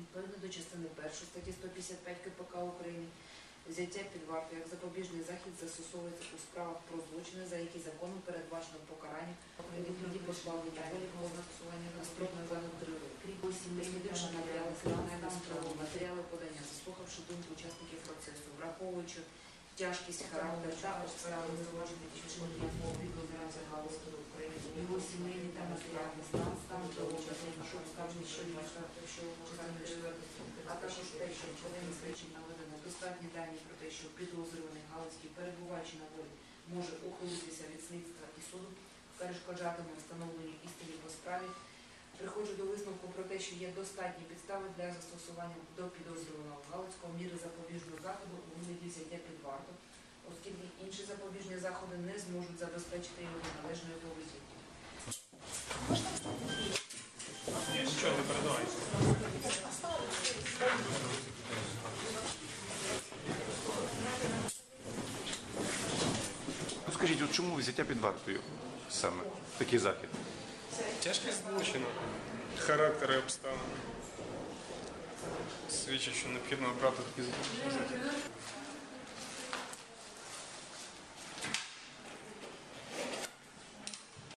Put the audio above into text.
Відповідно до частини 1 статті 155 КПК України, взяття під варту як запобіжний захід застосовується у справах про злочини, за які законом передбачено покарання вигляді позбавлення волі або застосування на понад 3 роки. Крім дослідивши матеріали кримінальної справи, матеріали подання, заслухавши думку учасників процесу, враховуючи тяжкість характеру та обставин злочинів вчинення відповідно з галузі України, його сімейний та матеріальний стан, стан здоров'я, що що а також те, що члени слідчих наведено достатні дані про те, що підозрюваний Галицький, перебуваючи на волі, може ухилитися від слідства і суду, перешкоджатиме встановленню істини по справі. Приходжу до висновку про те, що є достатні підстави для застосування до підозрюваного Галицького міри запобіжного заходу у вигляді взяття під варту, оскільки інші запобіжні заходи не зможуть забезпечити його належної поведінки. Скажіть, от чому взяття під вартою саме такий захід? Тяжкість злочину, характери обставини. Свідчить, що необхідно обрати такі захід.